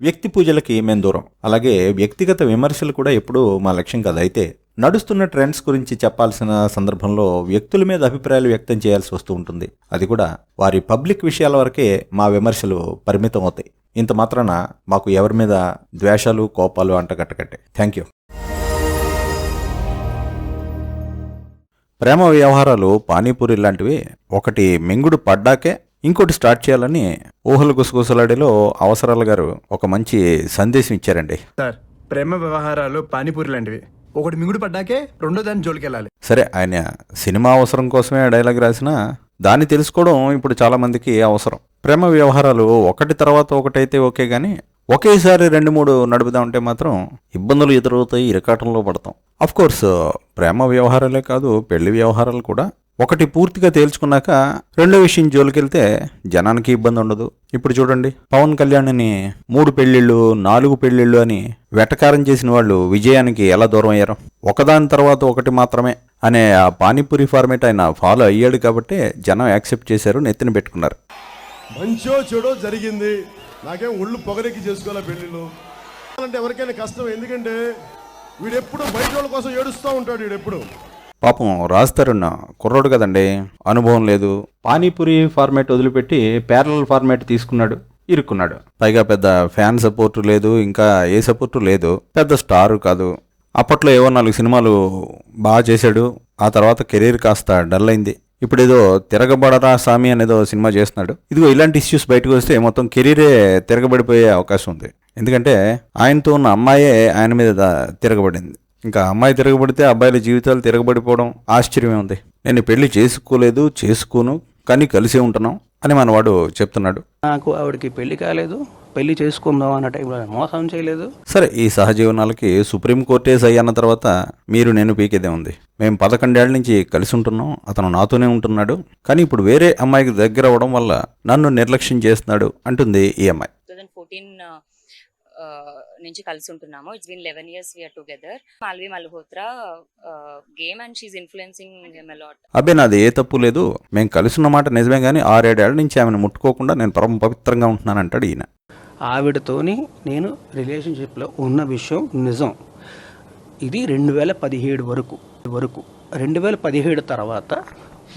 వ్యక్తి పూజలకి మేము దూరం? అలాగే వ్యక్తిగత విమర్శలు కూడా ఎప్పుడూ మా లక్ష్యం కాదు. అయితే నడుస్తున్న ట్రెండ్స్ గురించి చెప్పాల్సిన సందర్భంలో వ్యక్తుల మీద అభిప్రాయాలు వ్యక్తం చేయాల్సి వస్తూ ఉంటుంది. అది కూడా వారి పబ్లిక్ విషయాల వరకే మా విమర్శలు పరిమితం అవుతాయి. ఇంత మాత్రాన మాకు ఎవరి మీద ద్వేషాలు కోపాలు అంటగట్టకట్టే థ్యాంక్ యూ. ప్రేమ వ్యవహారాలు పానీపూరి లాంటివి ఒకటి మింగుడు పడ్డాకే ఇంకోటి స్టార్ట్ చేయాలని ఊహలు గుసగుసలాడిలో అవసరాల గారు ఒక మంచి సందేశం ఇచ్చారండి. సార్ ప్రేమ వ్యవహారాలు పానీపూరి లాంటివి. ఒకటి మింగుడు పడ్డాకే రెండో దాని జోలికి వెళ్ళాలి సరే ఆయన సినిమా అవసరం కోసమే డైలాగ్ రాసిన దాన్ని తెలుసుకోవడం ఇప్పుడు చాలా మందికి అవసరం. ప్రేమ వ్యవహారాలు ఒకటి తర్వాత ఒకటైతే ఓకే కానీ ఒకేసారి రెండు మూడు నడుపుదామంటే మాత్రం ఇబ్బందులు ఎదురవుతాయి ఇరకాటంలో పడతాం. అఫ్ కోర్స్ ప్రేమ వ్యవహారాలే కాదు పెళ్ళి వ్యవహారాలు కూడా ఒకటి పూర్తిగా తేల్చుకున్నాక రెండో విషయం జోలికెళ్తే జనానికి ఇబ్బంది ఉండదు. ఇప్పుడు చూడండి పవన్ కళ్యాణ్ని మూడు పెళ్ళిళ్ళు నాలుగు పెళ్ళిళ్ళు అని వెటకారం చేసిన వాళ్ళు విజయానికి ఎలా దూరం అయ్యారు? ఒకదాని తర్వాత ఒకటి మాత్రమే అనే ఆ పానీపూరి ఫార్మేట్ ఆయన ఫాలో అయ్యాడు కాబట్టి జనం యాక్సెప్ట్ చేశారు నెత్తిన పెట్టుకున్నారు. మంచో చెడో జరిగింది. నాకేం ఒళ్ళు పొగరెక్కి చేసుకోవాలి పెళ్ళిళ్ళు? అంటే ఎవరికైనా కష్టం ఎందుకంటే వీడెప్పుడు బయట వాళ్ళ కోసం ఏడుస్తూ ఉంటాడు వీడెప్పుడు. పాపం రాస్తారున్న కుర్రోడు కదండి. అనుభవం లేదు. పానీపూరి ఫార్మేట్ వదిలిపెట్టి ప్యారలల్ ఫార్మేట్ తీసుకున్నాడు ఇరుక్కున్నాడు. పైగా పెద్ద ఫ్యాన్ సపోర్టు లేదు ఇంకా ఏ సపోర్టు లేదు. పెద్ద స్టార్ కాదు. అప్పట్లో ఏవో నాలుగు సినిమాలు బాగా చేశాడు. ఆ తర్వాత కెరీర్ కాస్త డల్ అయింది. ఇప్పుడు ఏదో తిరగబడరా స్వామి అనేదో సినిమా చేస్తున్నాడు. ఇదిగో ఇలాంటి ఇష్యూస్ బయటకు వస్తే మొత్తం కెరీరే తిరగబడిపోయే అవకాశం ఉంది. ఎందుకంటే ఆయనతో ఉన్న అమ్మాయే ఆయన మీద తిరగబడింది. ఇంకా అమ్మాయి తిరగబడితే అబ్బాయిల జీవితాలు తిరగబడిపోవడం ఆశ్చర్యమే ఉంది. నేను పెళ్ళి చేసుకోలేదు చేసుకోను కానీ కలిసే ఉంటున్నాం అని మనవాడు చెప్తున్నాడు. నాకు ఆవిడకి పెళ్ళి కాలేదు పెళ్ళి చేసుకుందాం అన్న టైంలో మోసం చేయలేదు. సరే ఈ సహజీవనాలకి సుప్రీంకోర్టే సై అన్న తర్వాత మీరు నేను పీకేదే ఉంది. మేము పదకొండేళ్ళ నుంచి కలిసి ఉంటున్నాం అతను నాతోనే ఉంటున్నాడు కానీ ఇప్పుడు వేరే అమ్మాయికి దగ్గర అవ్వడం వల్ల నన్ను నిర్లక్ష్యం చేస్తున్నాడు అంటుంది ఈ అమ్మాయి. నుంచి కలిసి ఉంటున్నాము it's been eleven years we are together Malvi Malhotra game and she influencing game a lot అబ్బే నాది ఏ తప్పు లేదు. మేము కలిసి ఉన్న మాట నిజమే కానీ ఆరేడేళ్ళ నుంచి ఆమెను ముట్టుకోకుండా నేను పరమ పవిత్రంగా ఉంటున్నాను అంటాడు ఈయన. ఆవిడతోని నేను రిలేషన్షిప్లో ఉన్న విషయం నిజం. ఇది రెండు వేల పదిహేడు వరకు వరకు. రెండు వేల పదిహేడు తర్వాత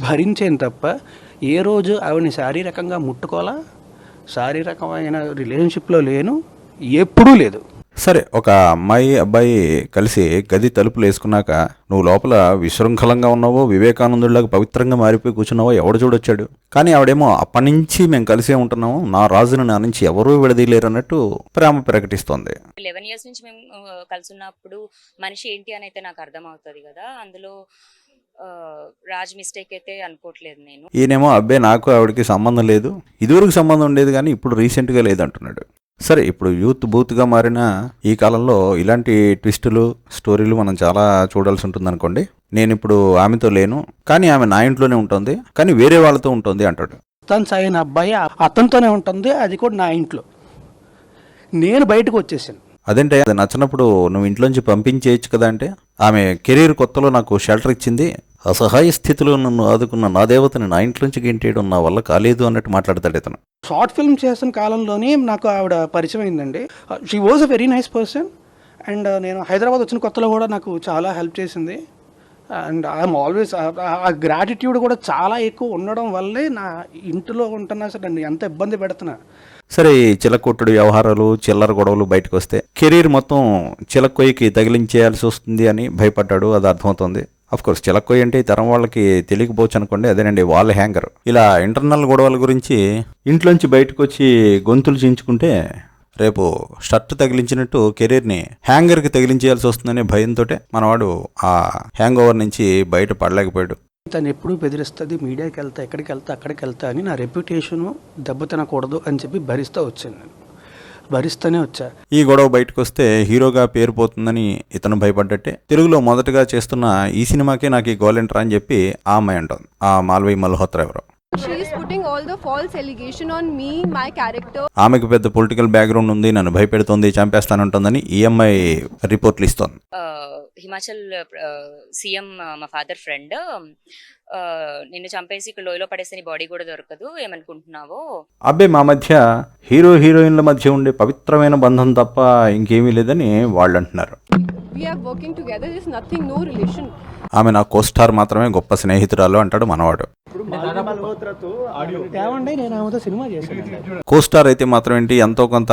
భరించేను తప్ప ఏ రోజు ఆవిడని శారీరకంగా ముట్టుకోవాలా? శారీరకమైన రిలేషన్షిప్లో లేను. ఎప్పుడూ లేదు. సరే ఒక అమ్మాయి అబ్బాయి కలిసి గది తలుపులు వేసుకున్నాక నువ్వు లోపల విశృంఖలంగా ఉన్నావో వివేకానందుడిలాగా పవిత్రంగా మారిపోయి కూర్చున్నావో ఎవడు చూడొచ్చాడు? కానీ ఆవిడేమో అప్పటి నుంచి మేము కలిసే ఉంటున్నాము నా రాజును నా నుంచి ఎవరూ విడదీయలేరు అన్నట్టు ప్రేమ ప్రకటిస్తోంది. లెవెన్ ఇయర్స్ నుంచి మేము కలిసి ఉన్నప్పుడు మనిషి ఏంటి అని అయితే నాకు అర్థం అవుతుంది కదా అందులో రాజ్ మిస్టేక్ అయితే అనుకోవట్లేదు నేను. ఈయనేమో అబ్బే నాకు ఆవిడకి సంబంధం లేదు ఇదివరకు సంబంధం ఉండేది కానీ ఇప్పుడు రీసెంట్గా లేదంటున్నాడు. సరే ఇప్పుడు యూత్ బూత్గా మారిన ఈ కాలంలో ఇలాంటి ట్విస్టులు స్టోరీలు మనం చాలా చూడాల్సి ఉంటుంది అనుకోండి నేను ఇప్పుడు ఆమెతో లేను కానీ ఆమె నా ఇంట్లోనే ఉంటుంది కానీ వేరే వాళ్ళతో ఉంటుంది అంటాడు. తను సైన అబ్బాయి అతనితోనే ఉంటుంది అది కూడా నా ఇంట్లో. నేను బయటకు వచ్చేసాను. అదేంటే అది నచ్చినప్పుడు నువ్వు ఇంట్లోంచి పంపించేయచ్చు కదా అంటే ఆమె కెరీర్ కొత్తలో నాకు షెల్టర్ ఇచ్చింది అసహాయ స్థితిలో నన్ను ఆదుకున్న నా దేవతని నా ఇంట్లోంచి గింటేయడం నా వల్ల కాలేదు అన్నట్టు మాట్లాడతాడు ఇతను. షార్ట్ ఫిల్మ్ చేస్తున్న కాలంలోనే నాకు ఆవిడ పరిచయం అయిందండి. She was a very nice person and నేను హైదరాబాద్ వచ్చిన కొత్తలో కూడా నాకు చాలా హెల్ప్ చేసింది. And I'm always a gratitude కూడా చాలా ఎక్కువ ఉండడం వల్లే నా ఇంటిలో ఉంటున్నా సరే నన్ను ఎంత ఇబ్బంది పెడుతున్నా. సరే చిలకొట్టుడు వ్యవహారాలు చిల్లర గొడవలు బయటకు వస్తే కెరీర్ మొత్తం చిలక్కొయ్యకి తగిలించేయాల్సి వస్తుంది అని భయపడ్డాడు అది అర్థమవుతుంది. కోర్స్ చిలక్కోయి అంటే ఈ తరం వాళ్ళకి తెలియకపోవచ్చు అనుకోండి అదేనండి వాళ్ళ హ్యాంగర్ ఇలా ఇంటర్నల్ గొడవల గురించి ఇంట్లోంచి బయటకు వచ్చి గొంతులు చించుకుంటే రేపు షర్ట్ తగిలించినట్టు కెరీర్ని హ్యాంగర్కి తగిలించేయాల్సి వస్తుందనే భయంతో మనవాడు ఆ హ్యాంగ్ ఓవర్ నుంచి బయట పడలేకపోయాడు. తను ఎప్పుడూ బెదిరిస్తుంది మీడియాకి వెళ్తా ఎక్కడికి వెళ్తా అక్కడికి వెళ్తా అని నా రెప్యుటేషను దెబ్బతినకూడదు అని చెప్పి భరిస్తూ వచ్చాను నేను. భరిస్తూనే వచ్చా. ఈ గొడవ బయటకు వస్తే హీరోగా పేరు పోతుందని ఇతను భయపడ్డట్టే. తెలుగులో మొదటగా చేస్తున్న ఈ సినిమాకే నాకు ఈ గోలెంట్రా అని చెప్పి ఆ అమ్మాయి అంటుంది. ఆ మాల్వీ మల్హోత్రా ఎవరో. She is putting all the false allegation on me, my character. ఆమెకు పెద్ద పొలిటికల్ బ్యాక్గ్రౌండ్ ఉంది నన్ను భయపెడుతోంది చంపేస్తానంటుందని ఈ అమ్మాయి రిపోర్ట్లు ఇస్తోంది. హిమాచల్ సీఎం మా ఫాదర్ ఫ్రెండ్ నిన్ను చంపేసి ఇక్కడ లోయలో పడేస్తే నీ బాడీ కూడా దొరకదు ఏమనుకుంటున్నావో? అబ్బే మా మధ్య హీరో హీరోయిన్ల మధ్య ఉండే పవిత్రమైన బంధం తప్ప ఇంకేమీ లేదని వాళ్ళు అంటున్నారు. ఆమె నా కోస్టార్ మాత్రమే గొప్ప స్నేహితురాలు అంటాడు మనవాడు. ఏమండి నేను ఆమెతో సినిమా చేశాను కోస్టార్ అయితే మాత్రం ఏంటి ఎంతో కొంత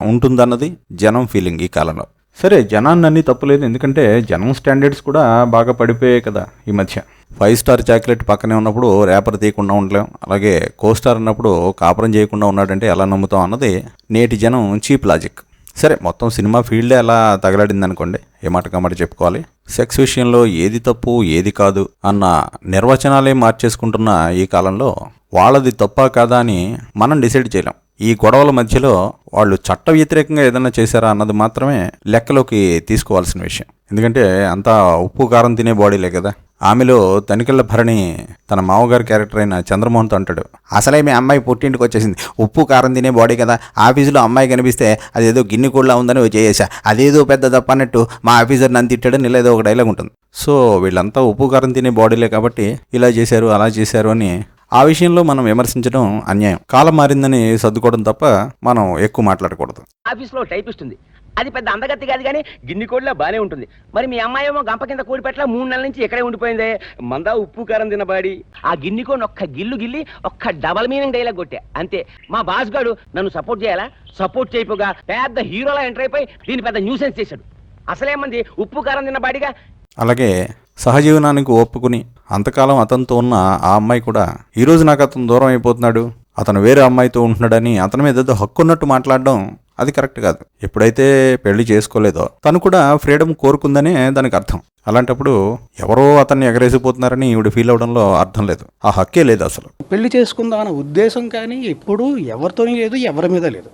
ఉంటుందన్నది జనం ఫీలింగ్ ఈ కాలంలో. సరే జనాన్ని అన్ని తప్పులేదు. ఎందుకంటే జనం స్టాండర్డ్స్ కూడా బాగా పడిపోయాయి కదా ఈ మధ్య. ఫైవ్ స్టార్ చాక్లెట్ పక్కనే ఉన్నప్పుడు రేపర్ తీయకుండా ఉండలేం. అలాగే కోస్టార్ అన్నప్పుడు కాపురం చేయకుండా ఉన్నాడంటే ఎలా నమ్ముతాం అన్నది నేటి జనం చీప్ లాజిక్. సరే మొత్తం సినిమా ఫీల్డే అలా తగలడింది అనుకోండి ఏ మాట కమాట చెప్పుకోవాలి? సెక్స్ విషయంలో ఏది తప్పు ఏది కాదు అన్న నిర్వచనాలే మార్చేసుకుంటున్న ఈ కాలంలో వాళ్ళది తప్పా కాదా అని మనం డిసైడ్ చేయలేం. ఈ గొడవల మధ్యలో వాళ్ళు చట్ట వ్యతిరేకంగా ఏదైనా చేశారా అన్నది మాత్రమే లెక్కలోకి తీసుకోవాల్సిన విషయం. ఎందుకంటే అంతా ఉప్పు కారం తినే బాడీలే కదా. ఆమెలో తనికెళ్ళ భరణి తన మామగారి క్యారెక్టర్ అయిన చంద్రమోహన్తో అంటాడు. అసలే మీ అమ్మాయి పుట్టింటికి వచ్చేసింది. ఉప్పు కారం తినే బాడీ కదా. ఆఫీసులో అమ్మాయి కనిపిస్తే అదేదో గిన్నె కూడా ఉందని చేసేసా అదేదో పెద్ద తప్ప అన్నట్టు మా ఆఫీసర్ నన్ను తిట్టాడని ఇలా ఏదో ఒక డైలాగ్ ఉంటుంది. సో వీళ్ళంతా ఉప్పు కారం తినే బాడీలే కాబట్టి ఇలా చేశారు అలా చేశారు అని ఆ విషయంలో మనం విమర్శించడం అన్యాయం. కాలం మారిందని సర్దుకోవడం తప్ప మనం ఎక్కువ మాట్లాడకూడదు. ఆఫీస్లో టైపిస్ట్ ఉంది అది పెద్ద అందగత్తి కాదు కానీ గిన్ని కోడిలా బానే ఉంటుంది. మరి మీ అమ్మాయి ఏమో గంప కింద కోడి పెట్టల మూడు నెలల నుంచి ఇక్కడే ఉండిపోయిందే? మందా ఉప్పు కారం తినబాడి ఆ గిన్ని కోడిని ఒక్క గిల్లు గిల్లి ఒక్క డబల్ మీనింగ్ డైలాగ్ కొట్టా. అంతే. మా బాస్ గాడు నన్ను సపోర్ట్ చేయాలా? సపోర్ట్ చేయపోగా. పెద్ద హీరోలా ఎంటర్ అయిపోయి దీని పెద్ద న్యూసెన్స్ చేశాడు. అసలేమంది? ఉప్పు కారం తిన్న బాడిగా? అలాగే సహజీవనానికి ఒప్పుకుని అంతకాలం అతనితో ఉన్న ఆ అమ్మాయి కూడా ఈరోజు నాకు అతను దూరం అయిపోతున్నాడు. అతను వేరే అమ్మాయితో ఉంటున్నాడని అతని మీద ఏదో హక్కు ఉన్నట్టు మాట్లాడడం అది కరెక్ట్ కాదు. ఎప్పుడైతే పెళ్ళి చేసుకోలేదో తను కూడా ఫ్రీడమ్ కోరుకుందనే దానికి అర్థం. అలాంటప్పుడు ఎవరో అతన్ని ఎగరేసిపోతున్నారని ఈవిడ ఫీల్ అవడంలో అర్థం లేదు. ఆ హక్కే లేదు అసలు. పెళ్ళి చేసుకుందాం అన్న ఉద్దేశం కానీ ఎప్పుడూ ఎవరితోనే లేదు ఎవరి మీద లేదు.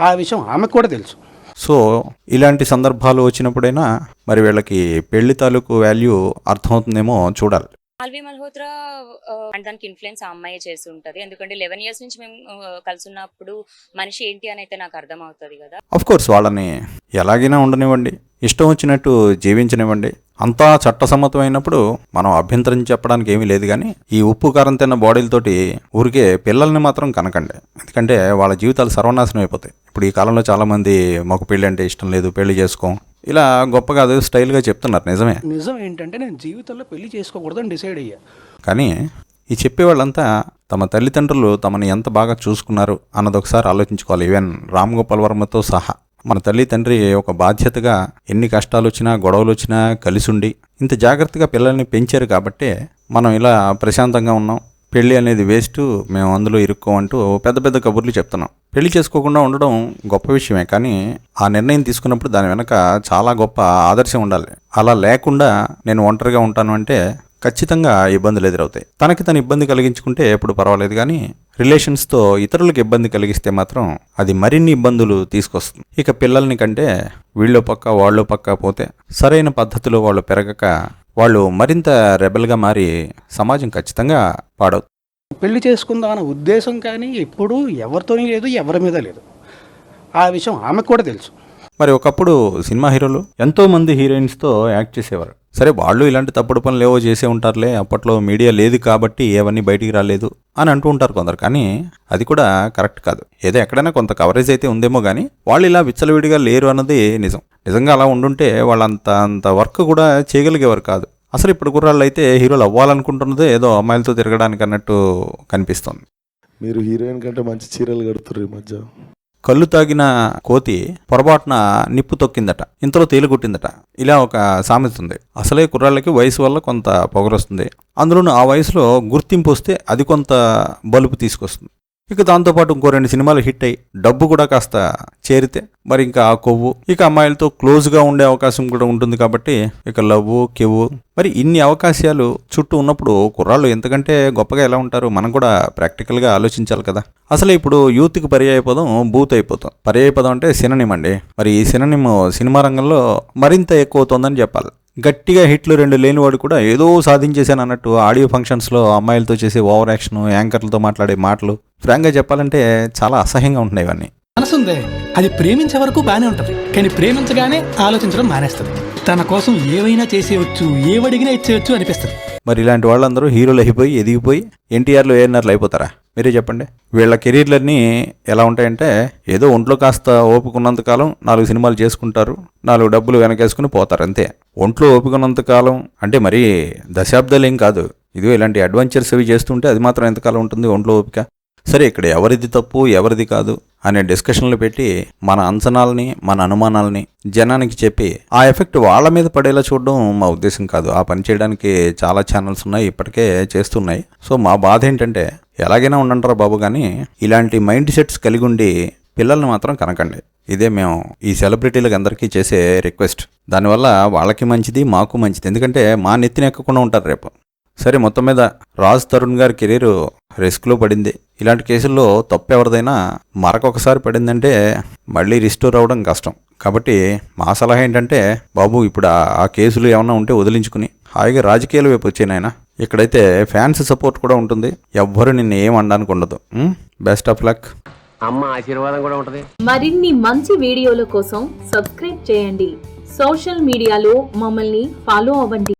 ఆ విషయం ఆమెకు కూడా తెలుసు. సో ఇలాంటి సందర్భాలు వచ్చినప్పుడైనా మరి వీళ్ళకి పెళ్ళి తాలూకు వాల్యూ అర్థమవుతుందేమో చూడాలి. మాల్వి మల్హోత్రా అండ్ దానికి ఇన్ఫ్లుయెన్స్ ఆ అమ్మాయి చేసి ఉంటది. ఎందుకంటే లెవెన్ ఇయర్స్ నుంచి మేము కలిసి ఉన్నప్పుడు మనిషి ఏంటి అని అయితే నాకు అర్థం అవుతుంది కదా. అఫ్ కోర్స్ వాళ్ళని ఎలాగైనా ఉండనివ్వండి. ఇష్టం వచ్చినట్టు జీవించనివ్వండి. అంతా చట్టసమ్మతమైనప్పుడు మనం అభ్యంతరం చెప్పడానికి ఏమీ లేదు కానీ ఈ ఉప్పు కారం తిన్న బాడీలతోటి ఊరికే పిల్లల్ని మాత్రం కనకండి. ఎందుకంటే వాళ్ళ జీవితాలు సర్వనాశనం అయిపోతాయి. ఇప్పుడు ఈ కాలంలో చాలామంది మాకు పెళ్ళి అంటే ఇష్టం లేదు పెళ్ళి చేసుకోం. ఇలా గొప్పగా అదే స్టైల్గా చెప్తున్నారు. నిజమే. నిజం ఏంటంటే నేను జీవితంలో పెళ్ళి చేసుకోకూడదని డిసైడ్ అయ్యా. కానీ ఈ చెప్పేవాళ్ళంతా తమ తల్లిదండ్రులు తమని ఎంత బాగా చూసుకున్నారు అన్నది ఒకసారి ఆలోచించుకోవాలి. ఈవెన్ రామ్ గోపాల్ వర్మతో సహా. మన తల్లి తండ్రి ఒక బాధ్యతగా ఎన్ని కష్టాలు వచ్చినా గొడవలు వచ్చినా కలిసిండి ఇంత జాగ్రత్తగా పిల్లల్ని పెంచారు కాబట్టే మనం ఇలా ప్రశాంతంగా ఉన్నాం. పెళ్ళి అనేది వేస్ట్ మేము అందులో ఇరుక్కోమంటూ పెద్ద పెద్ద కబుర్లు చెప్తున్నాం. పెళ్ళి చేసుకోకుండా ఉండడం గొప్ప విషయమే కానీ ఆ నిర్ణయం తీసుకున్నప్పుడు దాని వెనక చాలా గొప్ప ఆదర్శం ఉండాలి. అలా లేకుండా నేను ఒంటరిగా ఉంటాను అంటే ఖచ్చితంగా ఇబ్బందులు ఎదురవుతాయి. తనకి తను ఇబ్బంది కలిగించుకుంటే ఎప్పుడు పర్వాలేదు కానీ రిలేషన్స్తో ఇతరులకు ఇబ్బంది కలిగిస్తే మాత్రం అది మరిన్ని ఇబ్బందులు తీసుకొస్తుంది. ఇక పిల్లల్ని కంటే వీళ్ళో పక్క వాళ్ళో పక్క పోతే సరైన పద్ధతిలో వాళ్ళు పెరగక వాళ్ళు మరింత రెబల్గా మారి సమాజం ఖచ్చితంగా పాడవుతుంది. పెళ్ళి చేసుకుందాం అన్న ఉద్దేశం కానీ ఎప్పుడూ ఎవరితోని లేదు ఎవరి మీద లేదు. ఆ విషయం ఆమెకు కూడా తెలుసు. మరి ఒకప్పుడు సినిమా హీరోలు ఎంతో మంది హీరోయిన్స్తో యాక్ట్ చేసేవారు. సరే వాళ్ళు ఇలాంటి తప్పుడు పనులు ఏవో చేసే ఉంటారులే అప్పట్లో మీడియా లేదు కాబట్టి ఏవన్నీ బయటికి రాలేదు అని అంటూ ఉంటారు కొందరు. కానీ అది కూడా కరెక్ట్ కాదు. ఏదో ఎక్కడైనా కొంత కవరేజ్ అయితే ఉందేమో కానీ వాళ్ళు ఇలా విచ్చలవిడిగా లేరు అన్నది నిజం. నిజంగా అలా ఉండుంటే వాళ్ళంత అంత వర్క్ కూడా చేయగలిగేవారు కాదు. అసలు ఇప్పుడు కుర్రాళ్ళు అయితే హీరోలు అవ్వాలనుకుంటున్నదే ఏదో అమ్మాయిలతో తిరగడానికి అన్నట్టు కనిపిస్తుంది. మీరు హీరోయిన్ కంటే మంచి చీరలు కడుతుర్రు ఈ మధ్య. కళ్ళు తాగిన కోతి పొరపాటున నిప్పు తొక్కిందట. ఇంతలో తేలిగొట్టిందట ఇలా ఒక సామెత ఉంది. అసలే కుర్రాళ్ళకి వయసు వల్ల కొంత పొగరొస్తుంది. అందులోనూ ఆ వయసులో గుర్తింపు వస్తే అది కొంత బలుపు తీసుకొస్తుంది. ఇక దాంతోపాటు ఇంకో రెండు సినిమాలు హిట్ అయ్యి డబ్బు కూడా కాస్త చేరితే మరి ఇంకా ఆ కొవ్వు ఇక అమ్మాయిలతో క్లోజ్గా ఉండే అవకాశం కూడా ఉంటుంది కాబట్టి ఇక లవ్వు కెవ్వు మరి ఇన్ని అవకాశాలు చుట్టూ ఉన్నప్పుడు కుర్రాళ్ళు ఎంతకంటే గొప్పగా ఎలా ఉంటారు మనం కూడా ప్రాక్టికల్గా ఆలోచించాలి కదా. అసలు ఇప్పుడు యూత్కి పర్యాయ పదం బూత్ అయిపోతాం. పర్యాయ పదం అంటే సిననిమ్ అండి. మరి ఈ సిననిమ్ సినిమా రంగంలో మరింత ఎక్కువ అవుతుందని చెప్పాలి. గట్టిగా హిట్లు రెండు లేనివాడు కూడా ఏదో సాధించేశాను అన్నట్టు ఆడియో ఫంక్షన్స్లో అమ్మాయిలతో చేసే ఓవర్ యాక్షన్ యాంకర్లతో మాట్లాడే మాటలు. ఫ్రాంక్గా చెప్పాలంటే చాలా అసహ్యంగా ఉంటున్నాయి ఇవన్నీ. మనసుందే. అది ప్రేమించే వరకు బాగానే ఉంటుంది. కానీ ప్రేమించగానే ఆలోచించడం మానేస్తుంది. తన కోసం ఏవైనా చేసేయచ్చు ఏవడిగినా ఇచ్చేయచ్చు అనిపిస్తుంది. మరి ఇలాంటి వాళ్ళందరూ హీరోలు అయిపోయి ఎదిగిపోయి ఎన్టీఆర్లు ఏఎన్ఆర్లు అయిపోతారా? మీరే చెప్పండి. వీళ్ళ కెరీర్లన్నీ ఎలా ఉంటాయంటే ఏదో ఒంట్లో కాస్త ఓపుకున్నంతకాలం నాలుగు సినిమాలు చేసుకుంటారు నాలుగు డబ్బులు వెనకేసుకుని పోతారు అంతే. ఒంట్లో ఓపుకున్నంతకాలం అంటే మరి దశాబ్దాలు ఏం కాదు. ఇదిగో ఇలాంటి అడ్వెంచర్స్ అవి చేస్తుంటే అది మాత్రం ఎంతకాలం ఉంటుంది ఒంట్లో ఓపిక? సరే ఇక్కడ ఎవరిది తప్పు ఎవరిది కాదు? అనే డిస్కషన్లు పెట్టి మన అంచనాలని మన అనుమానాలని జనానికి చెప్పి ఆ ఎఫెక్ట్ వాళ్ళ మీద పడేలా చూడడం మా ఉద్దేశం కాదు. ఆ పని చేయడానికి చాలా ఛానల్స్ ఉన్నాయి ఇప్పటికే చేస్తున్నాయి. సో మా బాధ ఏంటంటే ఎలాగైనా ఉండంటారా బాబు కానీ ఇలాంటి మైండ్ సెట్స్ కలిగి ఉండి పిల్లల్ని మాత్రం కనకండి. ఇదే మేము ఈ సెలబ్రిటీలకు అందరికీ చేసే రిక్వెస్ట్ దానివల్ల వాళ్ళకి మంచిది మాకు మంచిది. ఎందుకంటే మా నెత్తిని ఎక్కకుండా ఉంటారు రేపు. సరే మొత్తం మీద రాజ్ తరుణ్ గారి కెరీర్ రిస్క్లో పడింది. ఇలాంటి కేసుల్లో తప్పు ఎవరిదైనా మరొకసారి పడిందంటే మళ్ళీ రిస్టోర్ అవ్వడం కష్టం. కాబట్టి మా సలహా ఏంటంటే బాబు ఇప్పుడు ఆ- కేసులు ఏమన్నా ఉంటే వదిలించుకుని హాయిగా రాజకీయాల వైపు వచ్చాయి నాయన. ఇక్కడైతే ఫ్యాన్స్ సపోర్ట్ కూడా ఉంటుంది. ఎవ్వరు నిన్ను ఏం అనడానికి ఉండదు. Best of luck. అమ్మ ఆశీర్వాదం కూడా ఉంటది. మరిన్ని మంచి వీడియోల కోసం సబ్స్క్రైబ్ చేయండి. సోషల్ మీడియాలో మమ్మల్ని ఫాలో అవ్వండి.